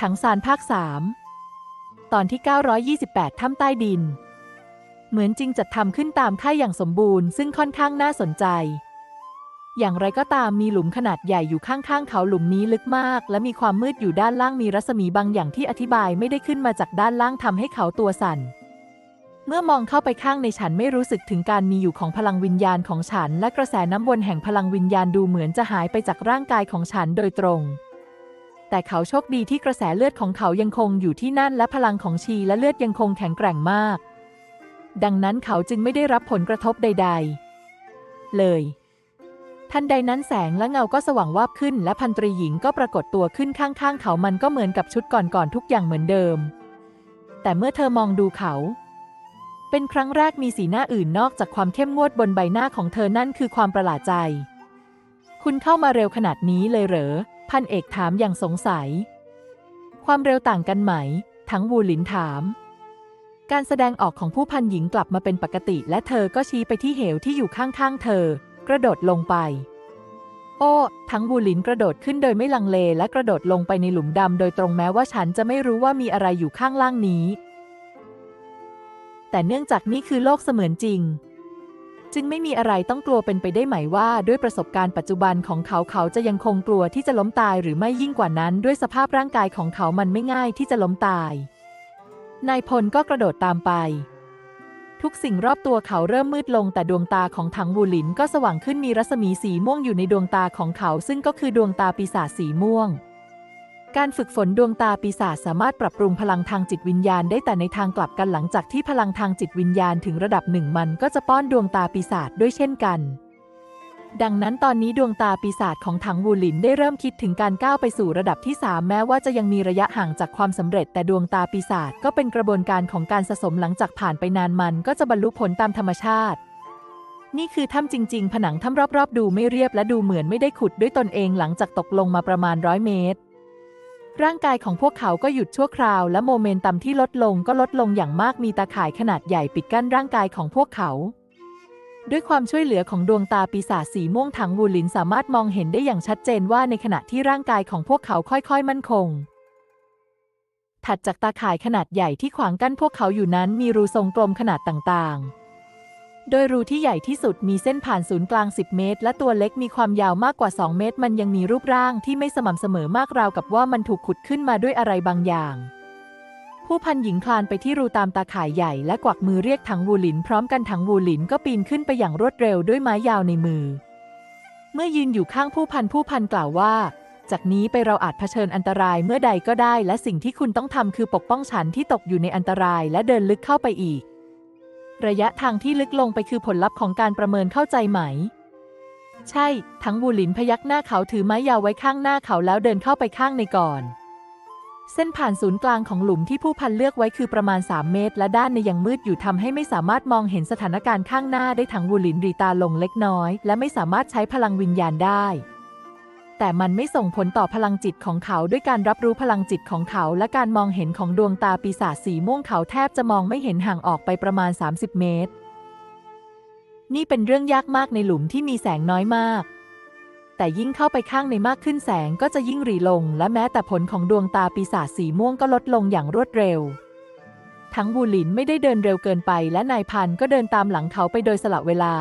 ถังซานภาคสามตอนที่ 928 ถ้ำใต้ดิน เหมือนจริงจัดทำขึ้นตามค่ายอย่างสมบูรณ์ซึ่งค่อนข้างน่าสนใจ อย่างไรก็ตามมีหลุมขนาดใหญ่อยู่ข้างๆ เขาหลุมนี้ลึกมาก และมีความมืดอยู่ด้านล่างมีรัศมีบางอย่างที่อธิบายไม่ได้ขึ้นมาจากด้านล่างทำให้เขาตัวสั่น เมื่อมองเข้าไปข้างในฉันไม่รู้สึกถึงการมีอยู่ของพลังวิญญาณของฉัน และกระแสน้ำวนแห่งพลังวิญญาณดูเหมือนจะหายไปจากร่างกายของฉันโดยตรง แต่เขาโชคดีที่กระแสเลือดของเขายังคงอยู่ที่นั่นและพลังของชีและเลือดยังคงแข็งแกร่งมาก ดังนั้นเขาจึงไม่ได้รับผลกระทบใด ๆ เลย ทันใดนั้นแสงและเงาก็สว่างวาบขึ้น และพันตรีหญิงก็ปรากฏตัวขึ้นข้างๆ เขามันก็เหมือนกับชุดก่อนๆทุกอย่างเหมือนเดิม แต่เมื่อเธอมองดูเขา เป็นครั้งแรกมีสีหน้าอื่นนอกจากความเข้มงวดบนใบหน้าของเธอนั่นคือความประหลาดใจ คุณเข้ามาเร็วขนาดนี้เลยเหรอ พันเอกถามอย่างสงสัย ความเร็วต่างกันไหม ทั้งวูหลินถาม การแสดงออกของผู้พันหญิงกลับมาเป็นปกติ และเธอก็ชี้ไปที่เหวที่อยู่ข้างๆเธอ กระโดดลงไป โอ้ ทั้งวูหลินกระโดดขึ้นโดยไม่ลังเลและกระโดดลงไปในหลุมดำโดยตรงแม้ว่าฉันจะไม่รู้ว่ามีอะไรอยู่ข้างล่างนี้ แต่เนื่องจากนี่คือโลกเสมือนจริง จึงไม่มีอะไรต้องกลัวเป็นไปได้ไหมว่า ด้วยประสบการณ์ปัจจุบันของเขาเขาจะยังคงกลัวที่จะล้มตายหรือไม่ยิ่งกว่านั้น ด้วยสภาพร่างกายของเขามันไม่ง่ายที่จะล้มตาย นายพลก็กระโดดตามไป ทุกสิ่งรอบตัวเขาเริ่มมืดลง แต่ดวงตาของถังวูหลินก็สว่างขึ้นมีรัศมีสีม่วงอยู่ในดวงตาของเขา ซึ่งก็คือดวงตาปีศาจสีม่วง การฝึกฝนดวงตาปีศาจสามารถปรับปรุงพลังทางจิตวิญญาณได้แต่ในทางกลับกันหลังจากที่พลังทางจิตวิญญาณถึงระดับหนึ่งมันก็จะป้อนดวงตาปีศาจด้วยเช่นกัน ดังนั้นตอนนี้ดวงตาปีศาจของถังวูหลินได้เริ่มคิดถึงการก้าวไปสู่ระดับที่ 3 แม้ว่าจะยังมีระยะห่างจากความสำเร็จ แต่ดวงตาปีศาจก็เป็นกระบวนการของการสะสมหลังจากผ่านไปนานมันก็จะบรรลุผลตามธรรมชาตินี่คือถ้ำจริง ๆ ผนังถ้ำรอบ ๆ ดูไม่เรียบและดูเหมือนไม่ได้ขุดด้วยตนเองหลังจากตกลงมาประมาณร้อยเมตร ร่างกายของพวกเขาก็หยุดชั่วคราว และโมเมนตัมที่ลดลงก็ลดลงอย่างมากมีตาข่ายขนาดใหญ่ปิดกั้นร่างกายของพวกเขา ด้วยความช่วยเหลือของดวงตาปีศาจสีม่วงถังวูลินสามารถมองเห็นได้อย่างชัดเจนว่าในขณะที่ร่างกายของพวกเขาค่อยๆ มั่นคง ถัดจากตาข่ายขนาดใหญ่ที่ขวางกั้นพวกเขาอยู่นั้นมีรูทรงกลมขนาดต่างๆ โดยรูที่ใหญ่ที่สุดมีเส้นผ่านศูนย์กลาง 10 เมตร และตัวเล็กมีความยาวมากกว่า 2 เมตร มันยังมีรูปร่างที่ไม่สม่ำเสมอมากราวกับว่ามันถูกขุดขึ้นมาด้วยอะไรบางอย่าง ผู้พันหญิงคลานไปที่รูตามตาข่ายใหญ่และกวักมือเรียกถังวูหลิน พร้อมกันถังวูหลินก็ปีนขึ้นไปอย่างรวดเร็วด้วยไม้ยาวในมือ เมื่อยืนอยู่ข้างผู้พันผู้พันกล่าวว่า จากนี้ไปเราอาจเผชิญอันตรายเมื่อใดก็ได้ และสิ่งที่คุณต้องทำคือปกป้องฉันที่ตกอยู่ในอันตรายและเดินลึกเข้าไปอีก ระยะทางที่ลึกลงไปคือผลลัพธ์ของการประเมินเข้าใจไหม ใช่ ทั้งวูหลินพยักหน้าเขาถือไม้ยาวไว้ข้างหน้าเขาแล้วเดินเข้าไปข้างในก่อน เส้นผ่านศูนย์กลางของหลุมที่ผู้พันเลือกไว้คือประมาณ 3 เมตร และด้านในยังมืดอยู่ทำให้ไม่สามารถมองเห็นสถานการณ์ข้างหน้าได้ทั้งวูหลินรีตาลงเล็กน้อย และไม่สามารถใช้พลังวิญญาณได้ แต่มันไม่ส่งผลต่อพลังจิตของเขาด้วยการรับรู้พลังจิตของเขา และการมองเห็นของดวงตาปีศาจสีม่วงเขาแทบจะมองไม่เห็นห่างออกไปประมาณ 30 เมตร นี่เป็นเรื่องยากมากในหลุมที่มีแสงน้อยมาก แต่ยิ่งเข้าไปข้างในมากขึ้นแสงก็จะยิ่งหรีลง และแม้แต่ผลของดวงตาปีศาจสีม่วงก็ลดลงอย่างรวดเร็ว ทั้งบูหลินไม่ได้เดินเร็วเกินไป และนายพันก็เดินตามหลังเขาไปโดยสละเวลา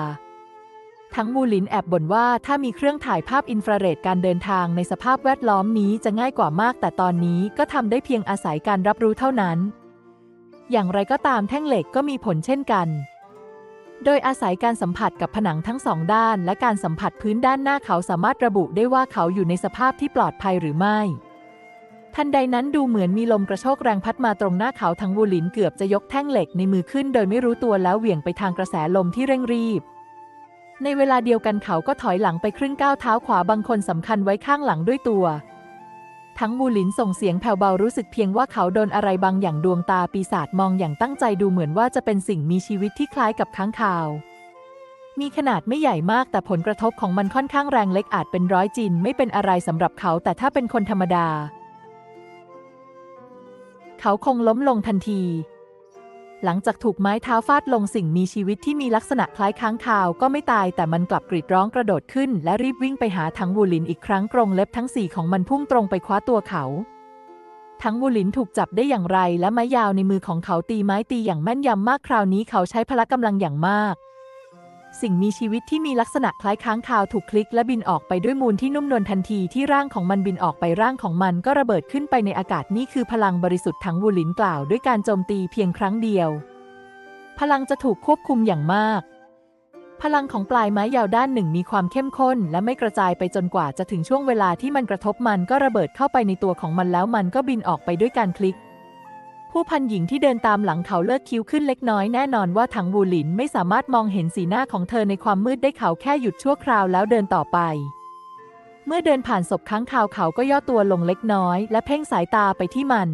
ทั้งบูลินแอบบ่นว่าถ้ามีเครื่องถ่ายภาพอินฟราเรดการเดินทางในสภาพแวดล้อมนี้จะง่ายกว่ามาก แต่ตอนนี้ก็ทำได้เพียงอาศัยการรับรู้เท่านั้น อย่างไรก็ตามแท่งเหล็กก็มีผลเช่นกัน โดยอาศัยการสัมผัสกับผนังทั้งสองด้าน และการสัมผัสพื้นด้านหน้าเขาสามารถระบุได้ว่าเขาอยู่ในสภาพที่ปลอดภัยหรือไม่ทันใดนั้นดูเหมือนมีลมกระโชกแรงพัดมาตรงหน้าเขาทั้งวูลินเกือบจะยกแท่งเหล็กในมือขึ้น โดยไม่รู้ตัวแล้วเหวี่ยงไปทางกระแสลมที่เร่งรีบ ในเวลาเดียวกันเขาก็ถอยหลังไปครึ่งก้าวเท้าขวาบางคนสำคัญไว้ข้างหลังด้วยตัว ทั้งมูหลินส่งเสียงแผ่วเบารู้สึกเพียงว่าเขาโดนอะไรบางอย่างดวงตาปีศาจมองอย่างตั้งใจดูเหมือนว่าจะเป็นสิ่งมีชีวิตที่คล้ายกับค้างคาว มีขนาดไม่ใหญ่มากแต่ผลกระทบของมันค่อนข้างแรงเล็กอาจเป็นร้อยจินไม่เป็นอะไรสำหรับเขาแต่ถ้าเป็นคนธรรมดา เขาคงล้มลงทันที หลังจากถูกไม้เท้าฟาดลงสิ่งมีชีวิตที่มีลักษณะคล้ายค้างคาวก็ไม่ตายแต่มันกลับกรีดร้องกระโดดขึ้น และรีบวิ่งไปหาทั้งวูลินอีกครั้งกรงเล็บทั้งสี่ของมันพุ่งตรงไปคว้าตัวเขา ทั้งวูลินถูกจับได้อย่างไร และไม้ยาวในมือของเขาตีไม้ตีอย่างแม่นยำมากคราวนี้เขาใช้พละกำลังอย่างมาก สิ่งมีชีวิตที่มีลักษณะคล้ายค้างคาวถูกคลิกและบินออกไปด้วยมูลที่นุ่มนวลทันทีที่ร่างของมันบินออกไปร่างของมันก็ระเบิดขึ้นไปในอากาศนี่คือพลังบริสุทธิ์ทั้งวูลินกล่าวด้วยการโจมตีเพียงครั้งเดียว พลังจะถูกควบคุมอย่างมาก พลังของปลายไม้ยาวด้านหนึ่งมีความเข้มข้น และไม่กระจายไปจนกว่าจะถึงช่วงเวลาที่มันกระทบมันก็ระเบิดเข้าไปในตัวของมันแล้วมันก็บินออกไปด้วยการคลิก ผู้พันหญิงที่เดินตามหลังเขาเลิกคิ้วขึ้นเล็กน้อยแน่นอนว่าถังวูหลินไม่สามารถมองเห็นสีหน้าของเธอในความมืดได้เขาแค่หยุดชั่วคราวแล้วเดินต่อไป เมื่อเดินผ่านศพค้างคาวเขาก็ย่อตัวลงเล็กน้อย และเพ่งสายตาไปที่มัน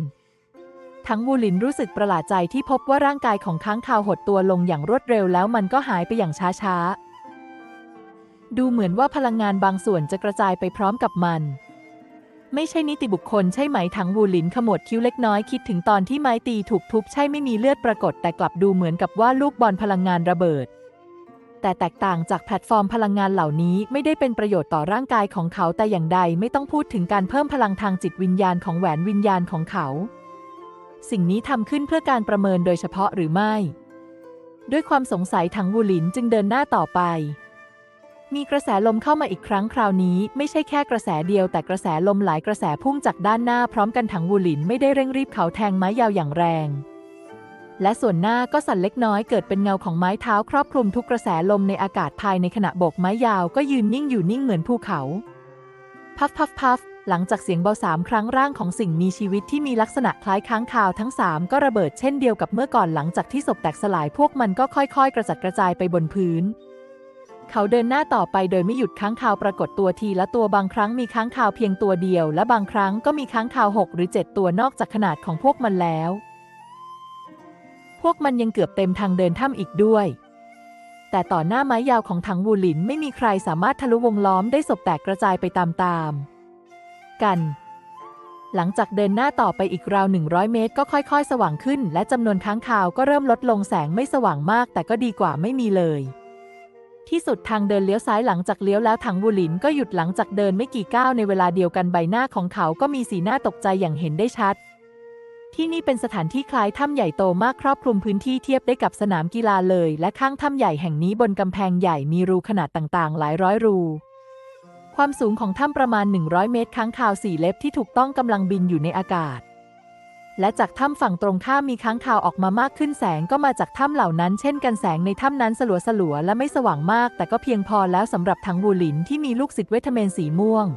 ทั้งวูหลินรู้สึกประหลาดใจที่พบว่าร่างกายของค้างคาวหดตัวลงอย่างรวดเร็วแล้วมันก็หายไปอย่างช้าๆ ดูเหมือนว่าพลังงานบางส่วนจะกระจายไปพร้อมกับมัน ไม่ใช่นิติบุคคลใช่ไหมถังวูหลินขมวดคิ้วเล็กน้อยคิดถึงตอนที่ไม้ตีถูกทุบใช่ไม่มีเลือดปรากฏ แต่กลับดูเหมือนกับว่าลูกบอลพลังงานระเบิด แต่แตกต่างจากแพลตฟอร์มพลังงานเหล่านี้ไม่ได้เป็นประโยชน์ต่อร่างกายของเขาแต่อย่างใดไม่ต้องพูดถึงการเพิ่มพลังทางจิตวิญญาณของแหวนวิญญาณของเขา สิ่งนี้ทำขึ้นเพื่อการประเมินโดยเฉพาะหรือไม่ ด้วยความสงสัยถังวูหลินจึงเดินหน้าต่อไป มีกระแสลมเข้ามาอีกครั้งคราวนี้ ไม่ใช่แค่กระแสเดียวแต่กระแสลมหลายกระแสพุ่งจากด้านหน้าพร้อมกันถังวูหลินไม่ได้เร่งรีบเขาแทงไม้ยาวอย่างแรง และส่วนหน้าก็สั่นเล็กน้อยเกิดเป็นเงาของไม้เท้าครอบคลุมทุกกระแสลมในอากาศภายในขณะโบกไม้ยาวก็ยืนนิ่งอยู่นิ่งเหมือนภูเขา พัฟพัฟพัฟหลังจากเสียงเบาสามครั้งร่างของสิ่งมีชีวิตที่มีลักษณะคล้ายค้างคาวทั้งสามก็ระเบิดเช่นเดียวกับเมื่อก่อนหลังจากที่ศพแตกสลายพวกมันก็ค่อย ๆ กระจัดกระจายไปบนพื้น เขาเดินหน้าต่อไปโดยไม่หยุดค้างคาวปรากฏตัวทีละตัวบางครั้งมีค้างคาวเพียงตัวเดียว และบางครั้งก็มีค้างคาวหกหรือเจ็ดตัวนอกจากขนาดของพวกมันแล้ว พวกมันยังเกือบเต็มทางเดินถ้ำอีกด้วย แต่ต่อหน้าไม้ยาวของถังวูหลินไม่มีใครสามารถทะลุวงล้อมได้ศพแตกกระจายไปตามๆกันหลังจากเดินหน้าต่อไปอีกราว 100 เมตร ก็ค่อย ๆ สว่างขึ้น และจำนวนค้างคาวก็เริ่มลดลงแสงไม่สว่างมาก แต่ก็ดีกว่าไม่มีเลย ที่สุดทางเดินเลี้ยวซ้ายหลังจากเลี้ยวแล้วถังบูหลินก็หยุดหลังจากเดินไม่กี่ก้าวในเวลาเดียวกันใบหน้าของเขาก็มีสีหน้าตกใจอย่างเห็นได้ชัด ที่นี่เป็นสถานที่คล้ายถ้ำใหญ่โตมากครอบคลุมพื้นที่เทียบได้กับสนามกีฬาเลย และข้างถ้ำใหญ่แห่งนี้บนกำแพงใหญ่มีรูขนาดต่างๆ หลายร้อยรู ความสูงของถ้ำประมาณ 100 เมตรค้างคาวสี่เล็บที่ถูกต้องกำลังบินอยู่ในอากาศ และจากถ้ำฝั่งตรงข้ามมีค้างคาวออกมามากขึ้นแสงก็มาจากถ้ำเหล่านั้นเช่นกันแสงในถ้ำนั้นสลัวสลัวและไม่สว่างมาก แต่ก็เพียงพอแล้วสำหรับถังบูหลินที่มีลูกศิษย์เวทเมนสีม่วง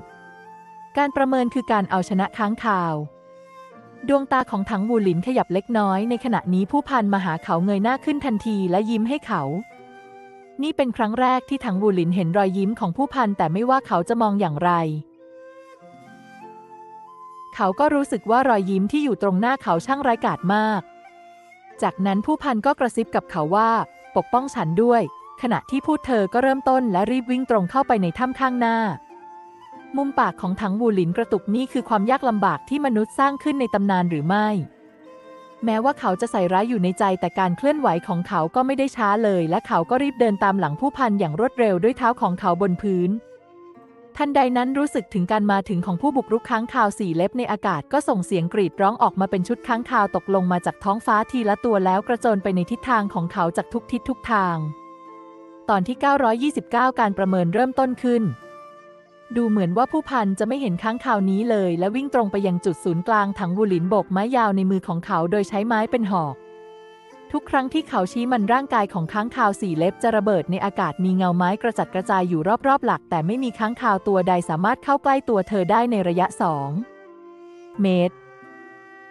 การประเมินคือการเอาชนะค้างคาว ดวงตาของถังบูหลินขยับเล็กน้อย ในขณะนี้ผู้พันมาหาเขาเงยหน้าขึ้นทันทีและยิ้มให้เขา นี่เป็นครั้งแรกที่ถังบูหลินเห็นรอยยิ้มของผู้พันแต่ไม่ว่าเขาจะมองอย่างไร เขาก็รู้สึกว่ารอยยิ้มที่อยู่ตรงหน้าเขาช่างไร้กาจมาก จากนั้นผู้พันก็กระซิบกับเขาว่า ปกป้องฉันด้วย ขณะที่พูดเธอก็เริ่มต้นและรีบวิ่งตรงเข้าไปในถ้ำข้างหน้า มุมปากของถังบูหลินกระตุกนี่คือความยากลำบากที่มนุษย์สร้างขึ้นในตำนานหรือไม่ แม้ว่าเขาจะใส่ร้ายอยู่ในใจแต่การเคลื่อนไหวของเขาก็ไม่ได้ช้าเลย และเขาก็รีบเดินตามหลังผู้พันอย่างรวดเร็วด้วยเท้าของเขาบนพื้น ทันใดนั้นรู้สึกถึงการมาถึงของผู้บุกรุกค้างคาวสี่เล็บในอากาศก็ส่งเสียงกรีดร้องออกมาเป็นชุดค้างคาวตกลงมาจากท้องฟ้าทีละตัวแล้วกระโจนไปในทิศทางของเขาจากทุกทิศทุกทาง ตอนที่ 929 การประเมินเริ่มต้นขึ้น ดูเหมือนว่าผู้พันจะไม่เห็นค้างคาวนี้เลย และวิ่งตรงไปยังจุดศูนย์กลางถังบูหลินโบกไม้ยาวในมือของเขาโดยใช้ไม้เป็นหอก ทุกครั้งที่เขาชี้มันร่างกายของค้างคาวสี่เล็บจะระเบิดในอากาศมีเงาไม้กระจัดกระจายอยู่รอบๆหลัก แต่ไม่มีค้างคาวตัวใดสามารถเข้าใกล้ตัวเธอได้ในระยะสองเมตร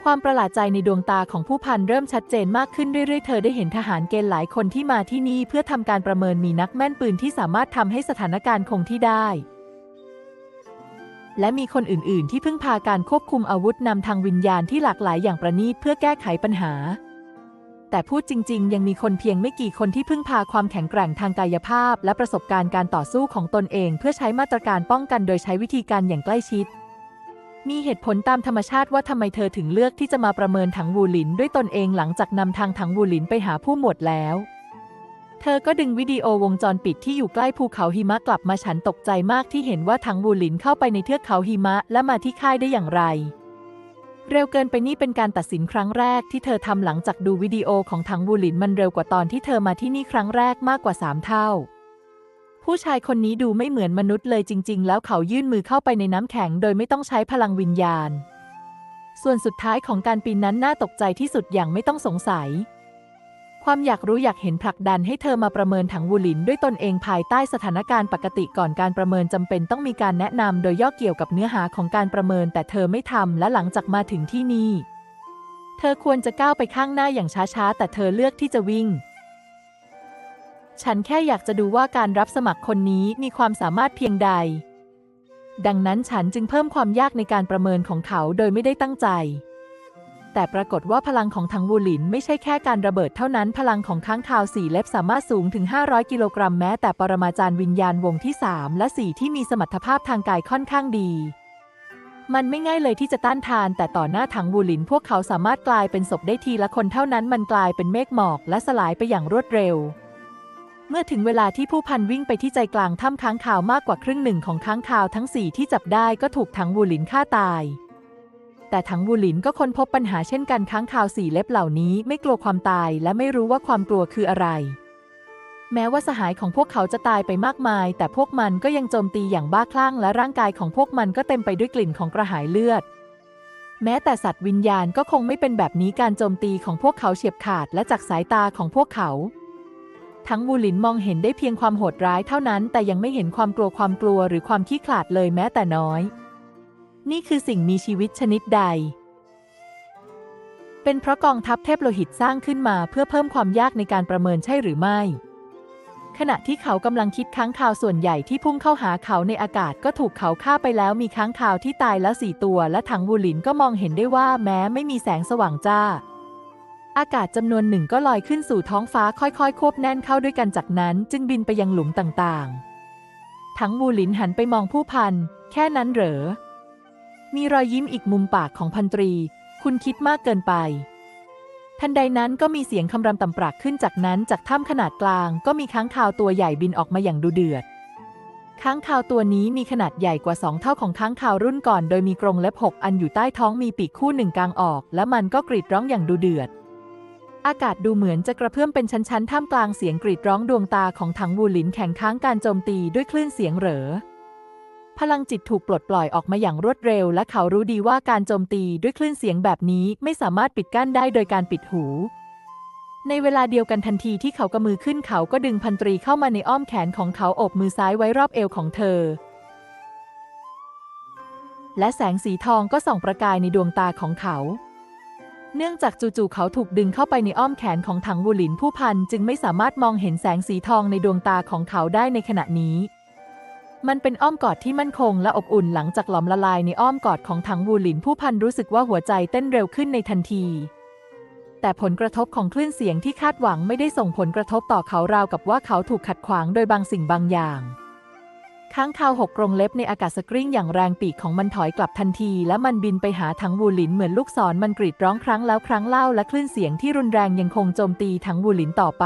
ความประหลาดใจในดวงตาของผู้พันเริ่มชัดเจนมากขึ้นเรื่อยๆ เธอได้เห็นทหารเกณฑ์หลายคนที่มาที่นี่เพื่อทำการประเมินมีนักแม่นปืนที่สามารถทำให้สถานการณ์คงที่ได้ และมีคนอื่นๆ ที่พึ่งพาการควบคุมอาวุธนำทางวิญญาณที่หลากหลายอย่างประณีตเพื่อแก้ไขปัญหา แต่พูดจริง ๆ ยังมีคนเพียงไม่กี่คนที่พึ่งพาความแข็งแกร่งทางกายภาพ และประสบการณ์การต่อสู้ของตนเอง เพื่อใช้มาตรการป้องกันโดยใช้วิธีการอย่างใกล้ชิด มีเหตุผลตามธรรมชาติว่าทำไมเธอถึงเลือกที่จะมาประเมินถังวูหลินด้วยตนเองหลังจากนำทางถังวูหลินไปหาผู้หมวดแล้วเธอก็ดึงวิดีโอวงจรปิดที่อยู่ใกล้ภูเขาหิมะกลับมาฉันตกใจมากที่เห็นว่าถังวูหลินเข้าไปในเทือกเขาหิมะและมาที่ค่ายได้อย่างไร เร็วเกินไปนี่เป็นการตัดสินครั้งแรกที่เธอทำหลังจากดูวิดีโอของถังบูหลินมันเร็วกว่าตอนที่เธอมาที่นี่ครั้งแรกมากกว่าสามเท่า ผู้ชายคนนี้ดูไม่เหมือนมนุษย์เลยจริง ๆ แล้วเขายื่นมือเข้าไปในน้ำแข็งโดยไม่ต้องใช้พลังวิญญาณ ส่วนสุดท้ายของการปีนนั้นน่าตกใจที่สุดอย่างไม่ต้องสงสัย ความอยากรู้อยากเห็นผลักดันให้เธอมาประเมินถังวูหลินด้วยตนเองภายใต้สถานการณ์ปกติก่อนการประเมินจำเป็นต้องมีการแนะนำโดยย่อเกี่ยวกับเนื้อหาของการประเมิน แต่เธอไม่ทำและหลังจากมาถึงที่นี่ เธอควรจะก้าวไปข้างหน้าอย่างช้าๆ แต่เธอเลือกที่จะวิ่ง ฉันแค่อยากจะดูว่าการรับสมัครคนนี้มีความสามารถเพียงใด ดังนั้นฉันจึงเพิ่มความยากในการประเมินของเขาโดยไม่ได้ตั้งใจ แต่ปรากฏว่าพลังของทังวูหลินไม่ใช่แค่การระเบิดเท่านั้น พลังของค้างคาวสี่เล็บสามารถสูงถึง 500 กิโลกรัมแม้แต่ปรมาจารย์วิญญาณวงที่ 3 และ 4 ที่มีสมรรถภาพทางกายค่อนข้างดี มันไม่ง่ายเลยที่จะต้านทาน แต่ต่อหน้าถังวูหลิน พวกเขาสามารถกลายเป็นศพได้ทีละคนเท่านั้นมันกลายเป็นเมฆหมอกและสลายไปอย่างรวดเร็วเมื่อถึงเวลาที่ผู้พันวิ่งไปที่ใจกลางถ้ำค้างคาวมากกว่าครึ่งหนึ่งของค้างคาวทั้งสี่ที่จับได้ก็ถูกถังวูหลินฆ่าตาย แต่ถังวูหลินก็ค้นพบปัญหาเช่นกันค้างคาวสี่เล็บเหล่านี้ไม่กลัวความตายและไม่รู้ว่าความกลัวคืออะไร แม้ว่าสหายของพวกเขาจะตายไปมากมาย แต่พวกมันก็ยังโจมตีอย่างบ้าคลั่ง และร่างกายของพวกมันก็เต็มไปด้วยกลิ่นของกระหายเลือด แม้แต่สัตว์วิญญาณก็คงไม่เป็นแบบนี้การโจมตีของพวกเขาเฉียบขาดและจากสายตาของพวกเขาทั้งวูหลินมองเห็นได้เพียงความโหดร้ายเท่านั้น แต่ยังไม่เห็นความกลัวความกลัวหรือความขี้ขลาดเลยแม้แต่น้อย นี่คือสิ่งมีชีวิตชนิดใด เป็นเพราะกองทัพเทพโลหิตสร้างขึ้นมาเพื่อเพิ่มความยากในการประเมินใช่หรือไม่ ขณะที่เขากำลังคิดค้างคาวส่วนใหญ่ที่พุ่งเข้าหาเขาในอากาศก็ถูกเขาฆ่าไปแล้วมีค้างคาวที่ตายแล้วสี่ตัว และถังวูลินก็มองเห็นได้ว่าแม้ไม่มีแสงสว่างจ้า อากาศจำนวนหนึ่งก็ลอยขึ้นสู่ท้องฟ้าค่อยๆ ควบแน่นเข้าด้วยกันจากนั้น จึงบินไปยังหลุมต่างๆ ทั้งวูลินหันไปมองผู้พันแค่นั้นเหรอ มีรอยยิ้มอีกมุมปากของพันตรี คุณคิดมากเกินไป ทันใดนั้นก็มีเสียงคำรามต่ำปรากขึ้นจากนั้นจากถ้ำขนาดกลางก็มีค้างคาวตัวใหญ่บินออกมาอย่างดูเดือด ค้างคาวตัวนี้มีขนาดใหญ่กว่าสองเท่าของค้างคาวรุ่นก่อน โดยมีกรงเล็บหกอันอยู่ใต้ท้องมีปีกคู่หนึ่งกลางออก และมันก็กรีดร้องอย่างดูเดือด อากาศดูเหมือนจะกระเพื่อมเป็นชั้นๆท่ามกลางเสียงกรีดร้องดวงตาของถังวูหลินแข่งค้างการโจมตีด้วยคลื่นเสียงเหรอ พลังจิตถูกปลดปล่อยออกมาอย่างรวดเร็ว และเขารู้ดีว่าการโจมตีด้วยคลื่นเสียงแบบนี้ไม่สามารถปิดกั้นได้โดยการปิดหู ในเวลาเดียวกันทันทีที่เขากระมือขึ้นเขาก็ดึงพันตรีเข้ามาในอ้อมแขนของเขาโอบมือซ้ายไว้รอบเอวของเธอ และแสงสีทองก็ส่องประกายในดวงตาของเขาเนื่องจากจู่ๆเขาถูกดึงเข้าไปในอ้อมแขนของถังวูหลินผู้พันจึงไม่สามารถมองเห็นแสงสีทองในดวงตาของเขาได้ในขณะนี้ มันเป็นอ้อมกอดที่มั่นคงและอบอุ่นหลังจากหลอมละลายในอ้อมกอดของถังวูหลินผู้พันรู้สึกว่าหัวใจเต้นเร็วขึ้นในทันที แต่ผลกระทบของคลื่นเสียงที่คาดหวังไม่ได้ส่งผลกระทบต่อเขาราวกับว่าเขาถูกขัดขวางโดยบางสิ่งบางอย่างค้างคาวหกกรงเล็บในอากาศสกริ้งอย่างแรงปีกของมันถอยกลับทันที และมันบินไปหาถังวูหลินเหมือนลูกศรมันกรีดร้องครั้งแล้วครั้งเล่าและคลื่นเสียงที่รุนแรงยังคงโจมตีถังวูหลินต่อไป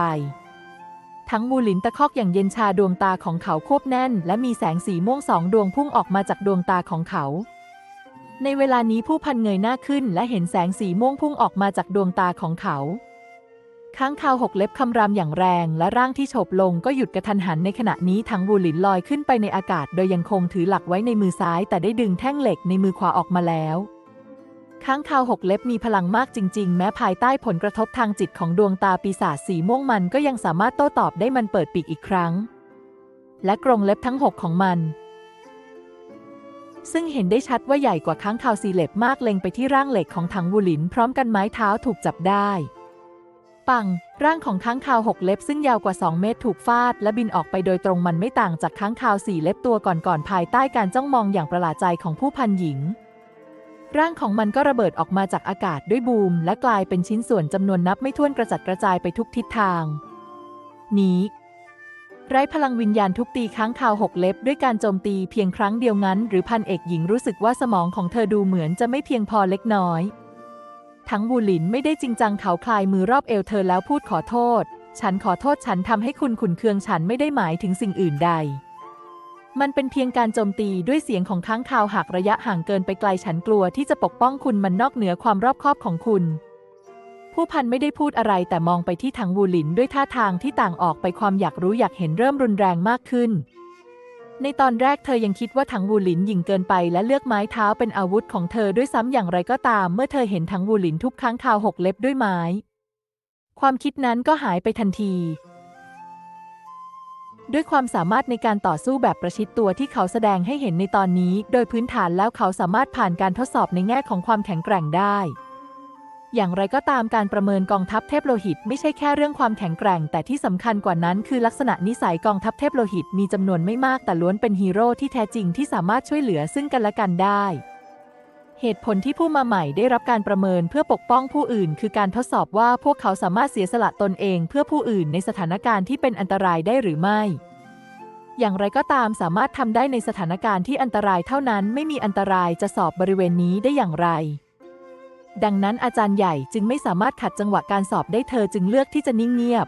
ทั้งมูหลินตะคอกอย่างเย็นชาดวงตาของเขาควบแน่น และมีแสงสีม่วงสองดวงพุ่งออกมาจากดวงตาของเขา ในเวลานี้ผู้พันเงยหน้าขึ้น และเห็นแสงสีม่วงพุ่งออกมาจากดวงตาของเขาค้างคาวหกเล็บคำรามอย่างแรง และร่างที่โฉบลงก็หยุดกระทันหันในขณะนี้ทั้งบูหลินลอยขึ้นไปในอากาศ โดยยังคงถือหลักไว้ในมือซ้าย แต่ได้ดึงแท่งเหล็กในมือขวาออกมาแล้ว ค้างคาวหกเล็บมีพลังมากจริง ๆ แม้ภายใต้ผลกระทบทางจิตของดวงตาปีศาจสีม่วงมันก็ยังสามารถโต้ตอบได้มันเปิดปีกอีกครั้ง และกรงเล็บทั้งหกของมัน ซึ่งเห็นได้ชัดว่าใหญ่กว่าค้างคาวสีเล็บมากเล็งไปที่ร่างเหล็กของถังวูหลิน พร้อมกันไม้เท้าถูกจับได้ ปัง ร่างของค้างคาวหกเล็บซึ่งยาวกว่า 2 เมตรถูกฟาด และบินออกไปโดยตรงมันไม่ต่างจากค้างคาวสี่เล็บตัวก่อนๆภายใต้การจ้องมองอย่างประหลาดใจของผู้พันหญิง ร่างของมันก็ระเบิดออกมาจากอากาศด้วยบูม และกลายเป็นชิ้นส่วนจำนวนนับไม่ถ้วนกระจัดกระจายไปทุกทิศทาง นี้ ไร้พลังวิญญาณทุบตีค้างคาวหกเล็บด้วยการโจมตีเพียงครั้งเดียวงั้น หรือพันเอกหญิงรู้สึกว่าสมองของเธอดูเหมือนจะไม่เพียงพอเล็กน้อย ทั้งบูหลินไม่ได้จริงจังเขาคลายมือรอบเอวเธอแล้วพูดขอโทษ ฉันขอโทษฉันทำให้คุณขุนเคืองฉันไม่ได้หมายถึงสิ่งอื่นใด มันเป็นเพียงการโจมตีด้วยเสียงของค้างคาวหากระยะห่างเกินไปไกลฉันกลัวที่จะปกป้องคุณมันนอกเหนือความรอบคอบของคุณ ผู้พันไม่ได้พูดอะไรแต่มองไปที่ถังวูหลินด้วยท่าทางที่ต่างออกไปความอยากรู้อยากเห็นเริ่มรุนแรงมากขึ้น ในตอนแรกเธอยังคิดว่าถังวูหลินยิงเกินไปและเลือกไม้เท้าเป็นอาวุธของเธอด้วยซ้ำอย่างไรก็ตาม เมื่อเธอเห็นถังวูหลินทุบค้างคาวหกเล็บด้วยไม้ ความคิดนั้นก็หายไปทันที ด้วยความสามารถในการต่อสู้แบบประชิดตัวที่เขาแสดงให้เห็นในตอนนี้ โดยพื้นฐานแล้วเขาสามารถผ่านการทดสอบในแง่ของความแข็งแกร่งได้ อย่างไรก็ตามการประเมินกองทัพเทพโลหิต ไม่ใช่แค่เรื่องความแข็งแกร่ง แต่ที่สำคัญกว่านั้นคือลักษณะนิสัยกองทัพเทพโลหิตมีจำนวนไม่มากแต่ล้วนเป็นฮีโร่ที่แท้จริงที่สามารถช่วยเหลือซึ่งกันและกันได้ เหตุผลที่ผู้มาใหม่ได้รับการประเมินเพื่อปกป้องผู้อื่น คือการทดสอบว่าพวกเขาสามารถเสียสละตนเองเพื่อผู้อื่นในสถานการณ์ที่เป็นอันตรายได้หรือไม่ อย่างไรก็ตามสามารถทำได้ในสถานการณ์ที่อันตรายเท่านั้นไม่มีอันตรายจะสอบบริเวณนี้ได้อย่างไร ดังนั้นอาจารย์ใหญ่จึงไม่สามารถขัดจังหวะการสอบได้เธอจึงเลือกที่จะนิ่งเงียบ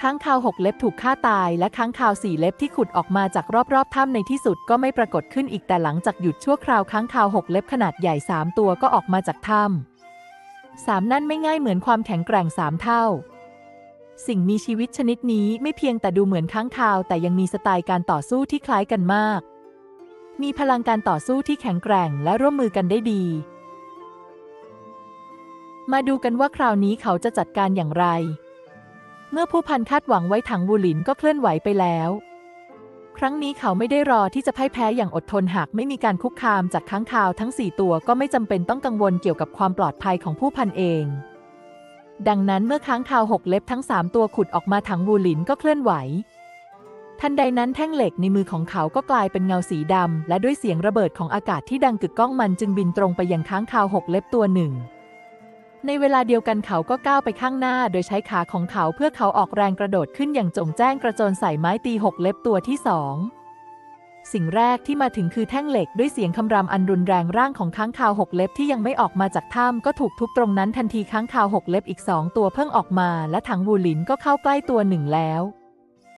ค้างคาวหกเล็บถูกฆ่าตาย และค้างคาวสี่เล็บที่ขุดออกมาจากรอบๆถ้ำในที่สุดก็ไม่ปรากฏขึ้นอีกแต่หลังจากหยุดชั่วคราวค้างคาวหกเล็บขนาดใหญ่สามตัวก็ออกมาจากถ้ำสามนั่นไม่ง่ายเหมือนความแข็งแกร่งสามเท่า สิ่งมีชีวิตชนิดนี้ไม่เพียงแต่ดูเหมือนค้างคาว แต่ยังมีสไตล์การต่อสู้ที่คล้ายกันมาก มีพลังการต่อสู้ที่แข็งแกร่งและร่วมมือกันได้ดี มาดูกันว่าคราวนี้เขาจะจัดการอย่างไร เมื่อผู้พันคาดหวังไว้ถังบูหลินก็เคลื่อนไหวไปแล้ว ครั้งนี้เขาไม่ได้รอที่จะพ่ายแพ้อย่างอดทนหากไม่มีการคุกคามจากค้างคาวทั้ง 4 ตัวก็ไม่จำเป็นต้องกังวลเกี่ยวกับความปลอดภัยของผู้พันเอง ดังนั้นเมื่อค้างคาวหกเล็บทั้ง 3 ตัวขุดออกมาถังบูหลินก็เคลื่อนไหวทันใดนั้นแท่งเหล็กในมือของเขาก็กลายเป็นเงาสีดำ และด้วยเสียงระเบิดของอากาศที่ดังกึกก้องมันจึงบินตรงไปยังค้างคาวหกเล็บตัวหนึ่ง ในเวลาเดียวกันเขาก็ก้าวไปข้างหน้า โดยใช้ขาของเขาเพื่อเขาออกแรงกระโดดขึ้นอย่างจงแจ้งกระโจนใส่ไม้ตีหกเล็บตัวที่สองสิ่งแรกที่มาถึงคือแท่งเหล็กด้วยเสียงคำรามอันรุนแรงร่างของค้างคาวหกเล็บที่ยังไม่ออกมาจากถ้ำก็ถูกทุบตรงนั้นทันทีค้างคาวหกเล็บอีกสองตัวเพิ่งออกมา และถังวูหลินก็เข้าใกล้ตัวหนึ่งแล้ว